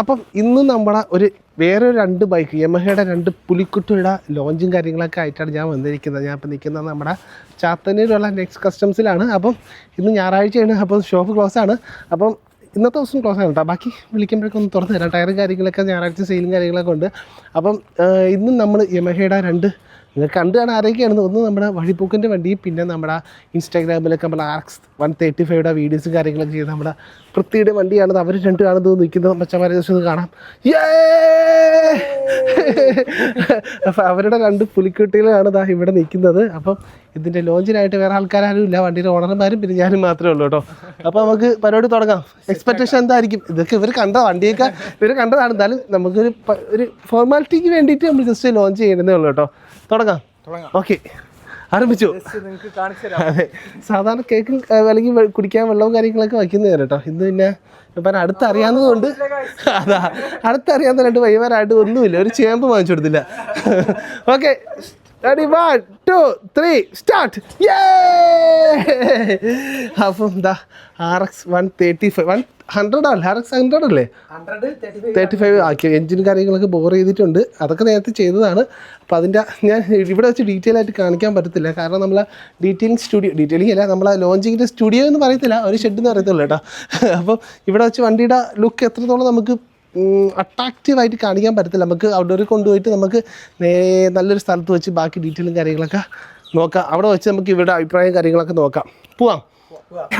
അപ്പം ഇന്ന് നമ്മുടെ ഒരു വേറെ രണ്ട് ബൈക്ക് യമഹയുടെ രണ്ട് പുലിക്കുട്ടിയുടെ ലോഞ്ചും കാര്യങ്ങളൊക്കെ ആയിട്ടാണ് ഞാൻ വന്നിരിക്കുന്നത്. ഞാൻ ഇപ്പോൾ നിൽക്കുന്നത് നമ്മുടെ ചാത്തന്നൂരുള്ള നെക്സ്റ്റ് കസ്റ്റംസിലാണ് അപ്പം ഇന്ന് ഞായറാഴ്ചയാണ്. അപ്പം ഷോപ്പ് ക്ലോസ് ആണ്. അപ്പം ഇന്നത്തെ ദിവസം ക്ലോസ് ആണ് കേട്ടോ. ബാക്കി വിളിക്കുമ്പോഴേക്കും ഒന്ന് തുറന്നു തരാം. ടയറും കാര്യങ്ങളൊക്കെ ഞായറാഴ്ച സെയിലും കാര്യങ്ങളൊക്കെ ഉണ്ട്. അപ്പം ഇന്ന് ഇന്നും നമ്മൾ യമഹയുടെ രണ്ട് നിങ്ങൾ കണ്ടു കാണാൻ ആരൊക്കെയാണെന്ന് ഒന്ന് നമ്മുടെ വഴിപ്പൂക്കിന്റെ വണ്ടി പിന്നെ നമ്മുടെ ഇൻസ്റ്റാഗ്രാമിലൊക്കെ നമ്മൾ ആർക്സ് വൺ തേർട്ടി ഫൈവയുടെ വീഡിയോസും കാര്യങ്ങളൊക്കെ ചെയ്ത് നമ്മുടെ പൃഥ്വിയുടെ വണ്ടിയാണത് അവർ രണ്ട് കാണുന്നത് നിൽക്കുന്നത് മച്ചന്മാരെ ജസ്റ്റ് ഒന്ന് കാണാം Yay! അപ്പോൾ അവരുടെ രണ്ട് പുലിക്കുട്ടികളാണ് ദാ ഇവിടെ നിൽക്കുന്നത്. അപ്പം ഇതിന്റെ ലോഞ്ചിനായിട്ട് വേറെ ആൾക്കാരും ഇല്ല. വണ്ടിയുടെ ഓണർമാരും പിന്നെ ഞാനും മാത്രമേ ഉള്ളൂ കേട്ടോ. അപ്പോൾ നമുക്ക് പരിപാടി തുടങ്ങാം. എക്സ്പെക്ടേഷൻ എന്തായിരിക്കും? ഇതൊക്കെ ഇവർ കണ്ട വണ്ടിയൊക്കെ ഇവർ കണ്ടതാണ്. എന്തായാലും നമുക്കൊരു ഒരു ഫോർമാലിറ്റിക്ക് വേണ്ടിയിട്ട് നമ്മൾ ജസ്റ്റ് ലോഞ്ച് ചെയ്യണമെന്നേ ഉള്ളൂ കേട്ടോ. തുടങ്ങാം. ഓക്കെ ആരംഭിച്ചു. നിങ്ങൾക്ക് കാണിച്ചു അതെ. സാധാരണ കേക്കും അല്ലെങ്കിൽ കുടിക്കാൻ വെള്ളവും കാര്യങ്ങളൊക്കെ വയ്ക്കുന്നത് കേട്ടോ. ഇന്ന് പിന്നെ ഇപ്പം അടുത്തറിയാവുന്നതുകൊണ്ട് അതാ. അടുത്തറിയാവുന്നതായിട്ട് വൈകുന്നേരമായിട്ട് ഒന്നുമില്ല. ഒരു ചേമ്പ് വാങ്ങിച്ചു കൊടുത്തില്ല. Okay ready one two three start അപ്പം എന്താ R X one thirty five one hundred ആണ് ആർ എക്സ് ഹൺഡ്രഡ് അല്ലേ തേർട്ടി ഫൈവ് ആക്കി എഞ്ചിൻ കാര്യങ്ങളൊക്കെ ബോർ ചെയ്തിട്ടുണ്ട്. അതൊക്കെ നേരത്തെ ചെയ്തതാണ്. അപ്പോൾ അതിന്റെ ഞാൻ ഇവിടെ വെച്ച് ഡീറ്റെയിൽ ആയിട്ട് കാണിക്കാൻ പറ്റത്തില്ല. കാരണം നമ്മൾ ഡീറ്റെയിലിംഗ് സ്റ്റുഡിയോ ഡീറ്റെയിലിംഗ് അല്ല നമ്മളെ ലോഞ്ചിങ്ങിന്റെ സ്റ്റുഡിയോ എന്ന് പറയത്തില്ല. ഒരു ഷെഡ് എന്ന് പറയത്തുള്ളൂ കേട്ടോ. അപ്പം ഇവിടെ വെച്ച് വണ്ടിയുടെ ലുക്ക് എത്രത്തോളം നമുക്ക് അട്രാക്റ്റീവായിട്ട് കാണിക്കാൻ പറ്റത്തില്ല. നമുക്ക് ഔട്ട്ഡോറിൽ കൊണ്ടുപോയിട്ട് നമുക്ക് നല്ലൊരു സ്ഥലത്ത് വെച്ച് ബാക്കി ഡീറ്റെയിലും കാര്യങ്ങളൊക്കെ നോക്കാം. അവിടെ വെച്ച് നമുക്ക് ഇവിടെ അഭിപ്രായം കാര്യങ്ങളൊക്കെ നോക്കാം. പോവാം.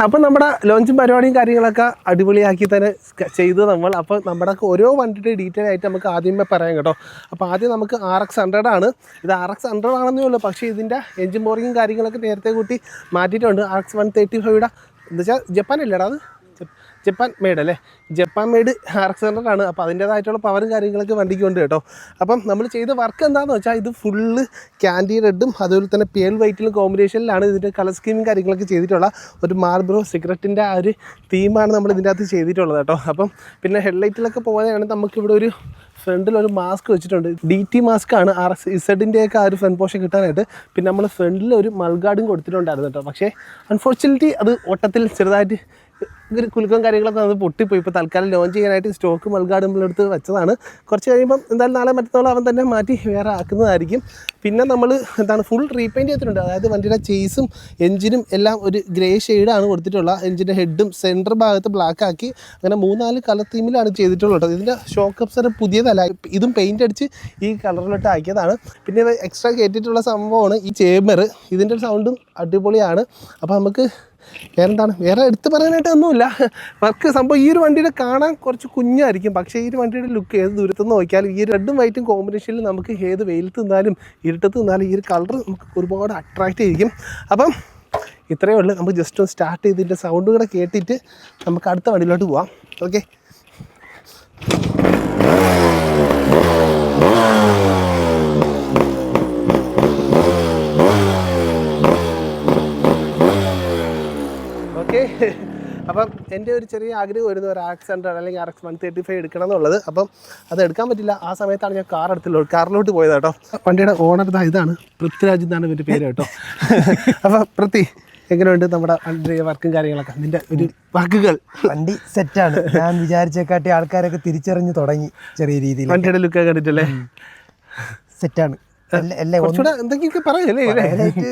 അപ്പം നമ്മുടെ ലോഞ്ചും പരിപാടിയും കാര്യങ്ങളൊക്കെ അടിപൊളിയാക്കി തന്നെ ചെയ്ത് നമ്മൾ. അപ്പോൾ നമ്മുടെ ഓരോ വണ്ടിയുടെ ഡീറ്റെയിൽ ആയിട്ട് നമുക്ക് ആദ്യമേ പറയാം കേട്ടോ. അപ്പോൾ ആദ്യം നമുക്ക് ആർ എക്സ് ഹൺഡ്രഡ് ആണ്. ഇത് ആർ എക്സ് ഹൺഡ്രഡ് ആണെന്നേ ഉള്ളൂ. പക്ഷേ ഇതിന്റെ എഞ്ചിൻ ബോറിങ്ങും കാര്യങ്ങളൊക്കെ നേരത്തെ കൂട്ടി മാറ്റിയിട്ടുണ്ട്. ആർ എക്സ് വൺ തേർട്ടി ഫൈവയുടെ എന്താ വെച്ചാൽ ജപ്പാൻ അല്ലേടാ അത്? ജപ്പാൻ മെയ്ഡ് അല്ലേ? Japan made R X hundred ആണ്. അപ്പോൾ അതിന്റേതായിട്ടുള്ള പവറും കാര്യങ്ങളൊക്കെ വണ്ടിക്ക് ഉണ്ട് കേട്ടോ. അപ്പം നമ്മൾ ചെയ്ത വർക്ക് എന്താണെന്ന് വെച്ചാൽ ഇത് ഫുള്ള് ക്യാൻഡി റെഡും അതുപോലെ തന്നെ പേൾ വൈറ്റിലും കോമ്പിനേഷനിലാണ് ഇതിന്റെ കളർ സ്കീമും കാര്യങ്ങളൊക്കെ ചെയ്തിട്ടുള്ള ഒരു മാർബ്രോ സിഗരറ്റിന്റെ ആ ഒരു തീമാണ് നമ്മൾ ഇതിന്റെ അകത്ത് ചെയ്തിട്ടുള്ളത് കേട്ടോ. അപ്പം പിന്നെ ഹെഡ്ലൈറ്റിലൊക്കെ പോകുന്നതാണെങ്കിൽ നമുക്കിവിടെ ഒരു ഫ്രണ്ടിൽ ഒരു മാസ്ക് വെച്ചിട്ടുണ്ട്. ഡി ടി മാസ്ക് ആണ് ആർ എസ് ഇസഡിന്റെ ഒക്കെ ആ ഒരു ഫ്രണ്ട് പോഷൻ കിട്ടാനായിട്ട്. പിന്നെ നമ്മൾ ഫ്രണ്ടിൽ ഒരു മൾഗാർഡും കൊടുത്തിട്ടുണ്ടായിരുന്നു കേട്ടോ. പക്ഷേ അൺഫോർച്ചുനേറ്റ്ലി അത് ഓട്ടത്തിൽ ചെറുതായിട്ട് ഒരു കുലുക്കം കാര്യങ്ങളൊക്കെ അത് പൊട്ടിപ്പോയി. ഇപ്പോൾ തൽക്കാലം ലോഞ്ച് ചെയ്യാനായിട്ട് സ്റ്റോക്ക് മൽഗാടുമ്പിലെടുത്ത് വെച്ചതാണ്. കുറച്ച് കഴിയുമ്പം എന്തായാലും നാളെ മറ്റന്നാൾ അവൻ തന്നെ മാറ്റി വേറെ ആക്കുന്നതായിരിക്കും. പിന്നെ നമ്മൾ എന്താണ് ഫുൾ റീപെയിന്റ് ചെയ്തിട്ടുണ്ട്. അതായത് വണ്ടിയുടെ ചേസും എഞ്ചിനും എല്ലാം ഒരു ഗ്രേ ഷെയ്ഡാണ് കൊടുത്തിട്ടുള്ളത് എഞ്ചിന്റെ ഹെഡും സെന്റർ ഭാഗത്ത് ബ്ലാക്ക് ആക്കി അങ്ങനെ മൂന്നാൽ കളർ തീമിലാണ് ചെയ്തിട്ടുള്ളത് ഇതിന്റെ ഷോക്ക് അപ്സർ പുതിയതല്ല. ഇതും പെയിന്റ് അടിച്ച് ഈ കളറിലോട്ട് ആക്കിയതാണ്. പിന്നെ എക്സ്ട്രാ കയറ്റിയിട്ടുള്ള സംഭവമാണ് ഈ ചേമ്പർ ഇതിന്റെ സൗണ്ടും അടിപൊളിയാണ്. അപ്പോൾ നമുക്ക് വേറെന്താണ്? വേറെ എടുത്ത് പറയാനായിട്ട് ഒന്നുമില്ല. വർക്ക് സംഭവം ഈ ഒരു വണ്ടിയുടെ കാണാൻ കുറച്ച് കുഞ്ഞായിരിക്കും. പക്ഷേ ഈ ഒരു വണ്ടിയുടെ ലുക്ക് ഏത് ദൂരത്ത് നിന്ന് നോക്കിയാലും ഈ റെഡും വൈറ്റും കോമ്പിനേഷനിൽ നമുക്ക് ഏത് വെയിലത്ത് നിന്നാലും ഇരുട്ടത്ത് നിന്നാലും ഈ ഒരു കളർ നമുക്ക് ഒരുപാട് അട്രാക്റ്റ് ചെയ്യും അപ്പം ഇത്രയേ ഉള്ളൂ. നമുക്ക് ജസ്റ്റ് ഒന്ന് സ്റ്റാർട്ട് ചെയ്തിന്റെ സൗണ്ട് കൂടെ കേട്ടിട്ട് നമുക്ക് അടുത്ത വണ്ടിയിലോട്ട് പോവാം. ഓക്കെ അപ്പം എന്റെ ഒരു ചെറിയ ആഗ്രഹം വരുന്ന ഒരു ആക്സ് ഹൺഡ്രഡ് അല്ലെങ്കിൽ R X one thirty five എടുക്കണം എന്നുള്ളത്. അപ്പം അത് എടുക്കാൻ പറ്റില്ല. ആ സമയത്താണ് ഞാൻ കാർ എടുത്തുള്ളൂ കാറിലോട്ട് പോയത് കേട്ടോ. വണ്ടിയുടെ ഓണർ ഇതാ ഇതാണ്. പൃഥ്വിരാജ് എന്നാണ് ഇവന്റെ പേര് കേട്ടോ. അപ്പം പൃഥ്വി എങ്ങനെയുണ്ട് നമ്മുടെ വണ്ടിയുടെ വർക്കും കാര്യങ്ങളൊക്കെ? നിന്റെ ഒരു വർക്കുകൾ. വണ്ടി സെറ്റാണ് ഞാൻ വിചാരിച്ചേക്കാട്ടി ആൾക്കാരൊക്കെ തിരിച്ചറിഞ്ഞു തുടങ്ങി ചെറിയ രീതിയിൽ വണ്ടിയുടെ ലുക്ക് കണ്ടിട്ടല്ലേ? സെറ്റാണ് പറയല്ലേ?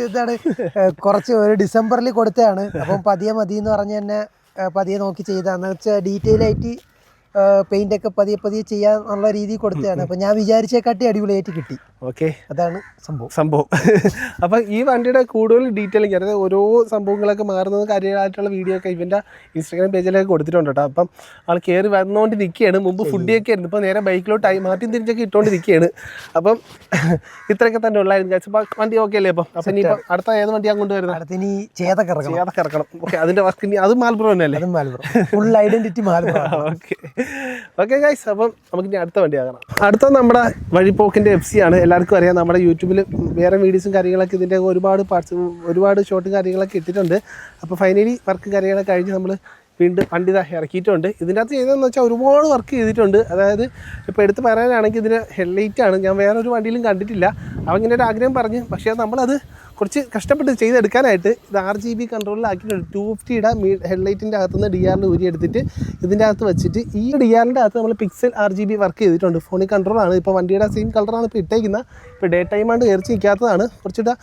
ഇതാണ്. കുറച്ച് ഒരു ഡിസംബറിൽ കൊടുത്തതാണ്. അപ്പം പതിയെ മതി എന്ന് പറഞ്ഞ് തന്നെ പതിയെ നോക്കി ചെയ്താന്ന് വെച്ചാൽ ഡീറ്റെയിൽ ആയിട്ട് പെയിന്റ് ഒക്കെ പതിയെ പതിയെ ചെയ്യാന്നുള്ള രീതിയിൽ കൊടുത്തതാണ്. അപ്പോൾ ഞാൻ വിചാരിച്ചേക്കാട്ടി അടിപൊളിയായിട്ട് കിട്ടി. ഓക്കെ. അതാണ് സംഭവം. സംഭവം. അപ്പം ഈ വണ്ടിയുടെ കൂടുതൽ ഡീറ്റെയിലിംഗ് അതായത് ഓരോ സംഭവങ്ങളൊക്കെ മാറുന്നത് കാര്യമായിട്ടുള്ള വീഡിയോ ഒക്കെ ഇവന്റെ ഇൻസ്റ്റാഗ്രാം പേജിലൊക്കെ കൊടുത്തിട്ടുണ്ട് കേട്ടോ അപ്പം ആൾ കയറി വന്നുകൊണ്ട് നിൽക്കുകയാണ് മുമ്പ് ഫുഡിയൊക്കെ ആയിരുന്നു. ഇപ്പോൾ നേരെ ബൈക്കിലോട്ടായി മാറ്റി തിരിച്ചൊക്കെ ഇട്ടുകൊണ്ട് നിൽക്കുകയാണ് അപ്പം ഇത്രയൊക്കെ തന്നെ ഉള്ളായിരുന്നു. അപ്പം വണ്ടി ഓക്കെ അല്ലേ അപ്പം അപ്പം ഇനി അടുത്ത ഏത് വണ്ടിയാണ് കൊണ്ടുവരുന്നത് അടുത്തിനി ചേതൊക്കെ ഇറങ്ങണം. ചെയ്യാതെ കിടക്കണം ഓക്കെ അതിന്റെ വർക്ക് ഇനി അത് മാൽബ്രോ തന്നെ അല്ലേ? Marlboro full identity Marlboro okay okay guys അപ്പം നമുക്ക് ഇനി അടുത്ത വണ്ടി ആകണം അടുത്ത നമ്മുടെ വഴിപോക്കിന്റെ എഫ് സി ആണ്. എല്ലാവർക്കും അറിയാം. നമ്മുടെ യൂട്യൂബിൽ വേറെ വീഡിയോസും കാര്യങ്ങളൊക്കെ ഇതിന്റെ ഒരുപാട് പാർട്സ് ഒരുപാട് ഷോട്ടും കാര്യങ്ങളൊക്കെ ഇട്ടിട്ടുണ്ട്. അപ്പോൾ ഫൈനലി വർക്ക് കാര്യങ്ങളൊക്കെ കഴിഞ്ഞ് നമ്മൾ വീണ്ടും വണ്ടി ഇറക്കിയിട്ടുണ്ട്. ഇതിന്റെ അകത്ത് ചെയ്തതെന്ന് വെച്ചാൽ ഒരുപാട് വർക്ക് ചെയ്തിട്ടുണ്ട്. അതായത് ഇപ്പോൾ എടുത്ത് പറയാനാണെങ്കിൽ ഇതിന് ഹെഡ്ലൈറ്റാണ് ഞാൻ വേറൊരു വണ്ടിയിലും കണ്ടിട്ടില്ല. അവൻ ഇങ്ങനെ ഒരു ആഗ്രഹം പറഞ്ഞു. പക്ഷേ നമ്മളത് കുറച്ച് കഷ്ടപ്പെട്ട് ചെയ്തെടുക്കാനായിട്ട് ഇത് ആർ ജി ബി കൺട്രോളിലാക്കിയിട്ട് ടു ഫിഫ്റ്റിയുടെ മീ ഹെഡ്ലൈറ്റിന്റെ അകത്തുനിന്ന് ഡി ആറിൽ ഊരി എടുത്തിട്ട് ഇതിന്റെ അകത്ത് വെച്ചിട്ട് ഈ ഡി ആറിന്റെ അകത്ത് നമ്മൾ pixel R G B work ചെയ്തിട്ടുണ്ട്. ഫോണിൽ കൺട്രോളാണ് ഇപ്പോൾ വണ്ടിയുടെ സെയിം കളറാണ് ഇപ്പോൾ ഇട്ടേക്കുന്നത് ഇപ്പോൾ ഡേ ടൈം ആണ്ട് കയറി നിൽക്കാത്തതാണ് കുറച്ചുകൂടെ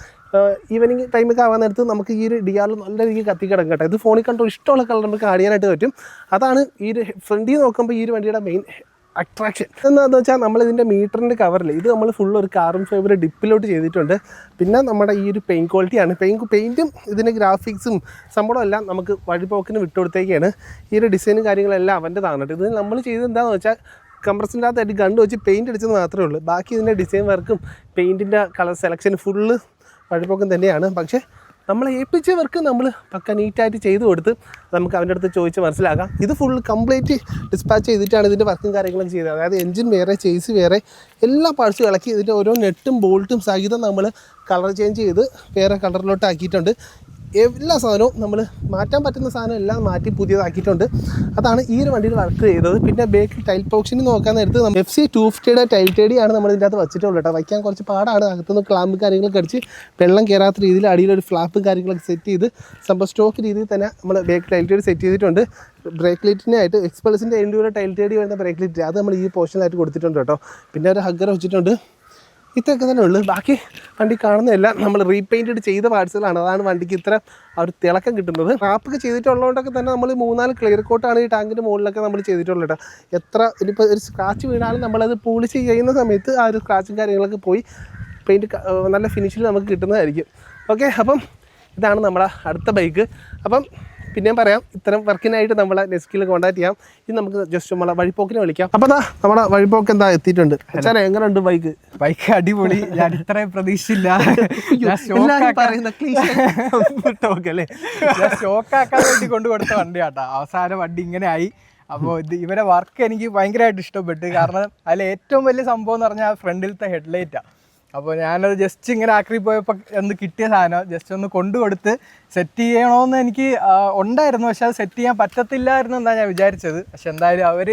ഈവനിങ് ടൈമൊക്കെ ആവാൻ നേരത്ത് നമുക്ക് ഈ ഒരു ഡി നല്ല രീതിയിൽ കത്തിക്കിടക്കും കേട്ടോ. ഇത് ഫോണിൽ കൺട്രോൾ ഇഷ്ടമുള്ള കളർ നമുക്ക് ആഡ് ചെയ്യാനായിട്ട് പറ്റും. അതാണ് ഈ ഒരു ഫ്രണ്ടിൽ നോക്കുമ്പോൾ ഈ ഒരു വണ്ടിയുടെ മെയിൻ അട്രാക്ഷൻ. എന്താണെന്ന് വെച്ചാൽ നമ്മൾ ഇതിന്റെ മീറ്ററിന്റെ കവറിൽ ഇത് നമ്മൾ ഫുൾ ഒരു കാർബൺ ഫൈബർ ഡിപ്പിലോട്ട് ചെയ്തിട്ടുണ്ട്. പിന്നെ നമ്മുടെ ഈ ഒരു പെയിൻ ക്വാളിറ്റിയാണ് പെയിൻ പെയിന്റും ഇതിന്റെ ഗ്രാഫിക്സും സംഭവം എല്ലാം നമുക്ക് വഴിപോക്കിന് വിട്ടുകൊടുത്തേക്കാണ് ഈ ഒരു ഡിസൈനും കാര്യങ്ങളെല്ലാം അവന്റെതാണ് കേട്ടോ. ഇത് നമ്മൾ ചെയ്തത് എന്താണെന്ന് വെച്ചാൽ കംപ്രസിന്റെ അകത്തായിട്ട് ഗണ്ട് വെച്ച് പെയിന്റ് അടിച്ചത് മാത്രമേ ഉള്ളൂ. ബാക്കി ഇതിന്റെ ഡിസൈൻ വർക്കും പെയിന്റിന്റെ കളർ സെലക്ഷൻ ഫുള്ള് വഴിപോക്കം തന്നെയാണ്. പക്ഷേ നമ്മൾ ഏൽപ്പിച്ച വർക്ക് നമ്മൾ പക്ക നീറ്റായിട്ട് ചെയ്തു കൊടുത്ത് നമുക്ക് അവന്റെ അടുത്ത് ചോദിച്ച് മനസ്സിലാക്കാം. ഇത് ഫുൾ കംപ്ലീറ്റ് ഡിസ്പാച്ച് ചെയ്തിട്ടാണ് ഇതിന്റെ വർക്കും കാര്യങ്ങളും ചെയ്തത്. അതായത് എൻജിൻ വേറെ ചേസ് വേറെ എല്ലാ പാർട്സും ഇളക്കി. ഇതിന്റെ ഓരോ നെട്ടും ബോൾട്ടും സഹിതം നമ്മൾ കളർ ചേഞ്ച് ചെയ്ത് വേറെ കളറിലോട്ട് ആക്കിയിട്ടുണ്ട് എല്ലാ സാധനവും നമ്മൾ മാറ്റാൻ പറ്റുന്ന സാധനം എല്ലാം മാറ്റി പുതിയതാക്കിയിട്ടുണ്ട്. അതാണ് ഈ ഒരു വണ്ടിയിൽ വർക്ക് ചെയ്തത്. പിന്നെ ബേക്കിൽ ടൈൽ പോക്ഷന് നോക്കാൻ നേരത്ത് നമ്മൾ എഫ് സി ടു ഫിഫ്റ്റിയുടെ ടൈൽ ടേഡിയാണ് നമ്മൾ ഇതിന്റെ അകത്ത് വെച്ചിട്ടുള്ളത് കേട്ടോ. വയ്ക്കാൻ കുറച്ച് പാടാണ്. അകത്തുനിന്ന് ക്ലാമ്പ് കാര്യങ്ങളൊക്കെ അടിച്ച് വെള്ളം കയറാത്ത രീതിയിൽ അടിയിൽ ഒരു ഫ്ലാപ്പ് കാര്യങ്ങളൊക്കെ സെറ്റ് ചെയ്ത് സംഭവം സ്റ്റോക്ക് രീതിയിൽ തന്നെ നമ്മൾ ബേക്ക് ടൈൽ ടേഡ് സെറ്റ് ചെയ്തിട്ടുണ്ട്. ബ്രേക്ക് ലൈറ്റിനായിട്ട് എക്സ്പൾസിന്റെ എൻഡൂരെ ടൈൽ ടേഡി വരുന്ന ബ്രേക്ക് ലൈറ്റ് അത് നമ്മൾ ഈ പോർഷനിലായിട്ട് കൊടുത്തിട്ടുണ്ട് കേട്ടോ. പിന്നെ ഒരു ഹഗ്ഗർ വെച്ചിട്ടുണ്ട്. ഇത്രയൊക്കെ തന്നെ ഉള്ളു. ബാക്കി വണ്ടി കാണുന്നതെല്ലാം നമ്മൾ റീപെയിന്റഡ് ചെയ്ത പാർട്സുകളാണ്. അതാണ് വണ്ടിക്ക് ഇത്ര ഒരു തിളക്കം കിട്ടുന്നത്. റാപ്പൊക്കെ ചെയ്തിട്ടുള്ളതുകൊണ്ടൊക്കെ തന്നെ നമ്മൾ മൂന്നാൽ ക്ലിയർ കോട്ടാണ് ഈ ടാങ്കിന്റെ മുകളിലൊക്കെ നമ്മൾ ചെയ്തിട്ടുള്ളത് എത്ര ഇനിയിപ്പോൾ ഒരു സ്ക്രാച്ച് വീണാലും നമ്മളത് പോളിഷ് ചെയ്യുന്ന സമയത്ത് ആ ഒരു സ്ക്രാച്ചും കാര്യങ്ങളൊക്കെ പോയി പെയിന്റ് നല്ല ഫിനിഷിൽ നമുക്ക് കിട്ടുന്നതായിരിക്കും. ഓക്കെ അപ്പം ഇതാണ് നമ്മുടെ അടുത്ത ബൈക്ക് അപ്പം പിന്നെയും പറയാം ഇത്തരം വർക്കിനായിട്ട് നമ്മളെ നെസ്കിൽ കോൺടാക്ട് ചെയ്യാം. ഇത് നമുക്ക് ജസ്റ്റ് നമ്മളെ വഴിപ്പോക്കിനെ വിളിക്കാം. അപ്പോൾ അതാ നമ്മുടെ വഴിപ്പോക്ക് എന്താ എത്തിയിട്ടുണ്ട്? അച്ഛനെ എങ്ങനെയുണ്ട് ബൈക്ക് ബൈക്ക് അടിപൊളി. ഞാൻ ഇത്രയും പ്രതീക്ഷയില്ല. ഷോക്കാക്കാൻ വേണ്ടി കൊണ്ടു കൊടുത്ത വണ്ടിയാട്ടാ. അവസാനം വണ്ടി ഇങ്ങനെ ആയി. അപ്പോൾ ഇത് ഇവരെ വർക്ക് എനിക്ക് ഭയങ്കരമായിട്ട് ഇഷ്ടപ്പെട്ടു. കാരണം അതിൽ ഏറ്റവും വലിയ സംഭവം എന്ന് പറഞ്ഞാൽ ഫ്രണ്ടിലത്തെ ഹെഡ്ലൈറ്റാണ് അപ്പോൾ ഞാനത് ജസ്റ്റ് ഇങ്ങനെ ആക്രി പോയപ്പോൾ ഒന്ന് കിട്ടിയ സാധനം ജസ്റ്റ് ഒന്ന് കൊണ്ടു കൊടുത്ത് സെറ്റ് ചെയ്യണമെന്ന് എനിക്ക് ഉണ്ടായിരുന്നു. പക്ഷെ അത് സെറ്റ് ചെയ്യാൻ പറ്റത്തില്ലായിരുന്നു എന്നാണ് ഞാൻ വിചാരിച്ചത്. പക്ഷെ എന്തായാലും അവർ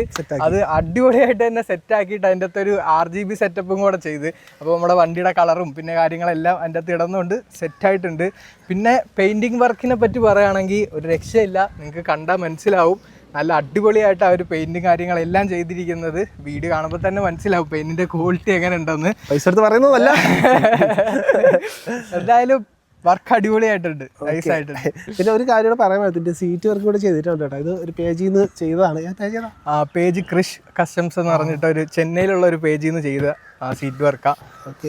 അത് അടിപൊളിയായിട്ട് തന്നെ സെറ്റ് ആക്കിയിട്ട് അതിന്റെ അകത്ത് ഒരു ആർ ജി ബി സെറ്റപ്പും കൂടെ ചെയ്ത്. അപ്പോൾ നമ്മുടെ വണ്ടിയുടെ കളറും പിന്നെ കാര്യങ്ങളെല്ലാം അതിന്റെ അകത്ത് സെറ്റ് സെറ്റായിട്ടുണ്ട് പിന്നെ പെയിന്റിങ് വർക്കിനെ പറ്റി പറയുകയാണെങ്കിൽ ഒരു രക്ഷയില്ല. നിങ്ങൾക്ക് കണ്ടാൽ മനസ്സിലാവും. നല്ല അടിപൊളിയായിട്ട് അവർ പെയിന്റ് കാര്യങ്ങളെല്ലാം ചെയ്തിരിക്കുന്നത്. വീട് കാണുമ്പോൾ തന്നെ മനസ്സിലാവും പെയിന്റിന്റെ ക്വാളിറ്റി എങ്ങനെ ഉണ്ടെന്ന്. പൈസ എടുത്ത് പറയുന്നതല്ല. എന്തായാലും വർക്ക് അടിപൊളിയായിട്ടുണ്ട്. നൈസായിട്ടുണ്ട് പിന്നെ ഒരു കാര്യം കൂടെ പറയാൻ പറ്റും സീറ്റ് വർക്ക് കൂടെ ചെയ്തിട്ടുണ്ട് കേട്ടോ. ഇത് ഒരു പേജിൽ നിന്ന് ചെയ്തതാണ്. ആ പേജ് ക്രിഷ് കസ്റ്റംസ് എന്ന് പറഞ്ഞിട്ട് ഒരു ചെന്നൈയിലുള്ള ഒരു പേജിൽ നിന്ന് ചെയ്ത സീറ്റ് വർക്കാ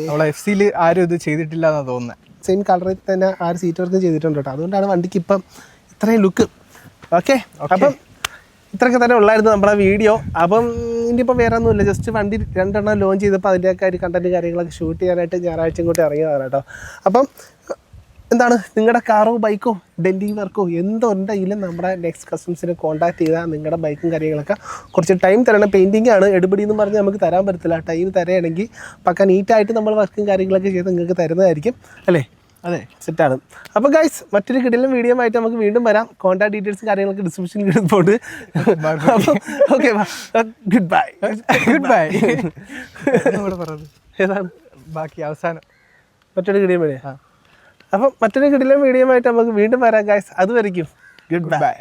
നമ്മളെ എഫ് സിയിൽ ആരും ഇത് ചെയ്തിട്ടില്ല എന്നാണ് തോന്നുന്നത് സെയിം കളറിൽ തന്നെ ആ ഒരു സീറ്റ് വർക്ക് ചെയ്തിട്ടുണ്ട് കേട്ടോ. അതുകൊണ്ടാണ് വണ്ടിക്ക് ഇപ്പം ഇത്രയും ലുക്ക് ഓക്കെ അപ്പം ഇത്രയൊക്കെ തന്നെ ഉള്ളായിരുന്നു നമ്മുടെ വീഡിയോ. അപ്പം ഇനിയിപ്പോൾ വേറെ ഒന്നുമില്ല ജസ്റ്റ് വണ്ടി രണ്ടെണ്ണം ലോഞ്ച് ചെയ്തപ്പോൾ അതിന്റെയൊക്കെ ഒരു കണ്ടന്റ് കാര്യങ്ങളൊക്കെ ഷൂട്ട് ചെയ്യാനായിട്ട് ഞായറാഴ്ച കൂട്ടി ഇറങ്ങിയതാണ് കേട്ടോ. അപ്പം എന്താണ് നിങ്ങളുടെ കാറോ ബൈക്കോ ഡെന്റിങ് വർക്കോ എന്തുണ്ടെങ്കിലും നമ്മുടെ നെക്സ്റ്റ് കസ്റ്റംസിനെ കോൺടാക്ട് ചെയ്താൽ നിങ്ങളുടെ ബൈക്കും കാര്യങ്ങളൊക്കെ. കുറച്ച് ടൈം തരണം. പെയിന്റിംഗ് ആണ്. എടുപടി എന്ന് പറഞ്ഞ് നമുക്ക് തരാൻ പറ്റത്തില്ല. ടൈം തരുകയാണെങ്കിൽ പക്ക നീറ്റായിട്ട് നമ്മൾ വർക്കും കാര്യങ്ങളൊക്കെ ചെയ്ത് നിങ്ങൾക്ക് തരുന്നതായിരിക്കും. അല്ലേ? അതെ സെറ്റാണ് അപ്പോൾ ഗൈസ് മറ്റൊരു കിടിലും വീഡിയോ ആയിട്ട് നമുക്ക് വീണ്ടും വരാം. കോൺടാക്ട് ഡീറ്റെയിൽസ് കാര്യങ്ങളൊക്കെ ഡിസ്ക്രിപ്ഷനിൽ കിടപ്പുണ്ട് അപ്പോൾ okay good bye good bye ഏതാണ്? ബാക്കി അവസാനം. മറ്റൊരു കിടിലും വീഡിയോ അപ്പം മറ്റൊരു കിടിലും വീഡിയോ ആയിട്ട് നമുക്ക് വീണ്ടും വരാം ഗൈസ് അതുവരെയ്ക്കും ഗുഡ് ബൈ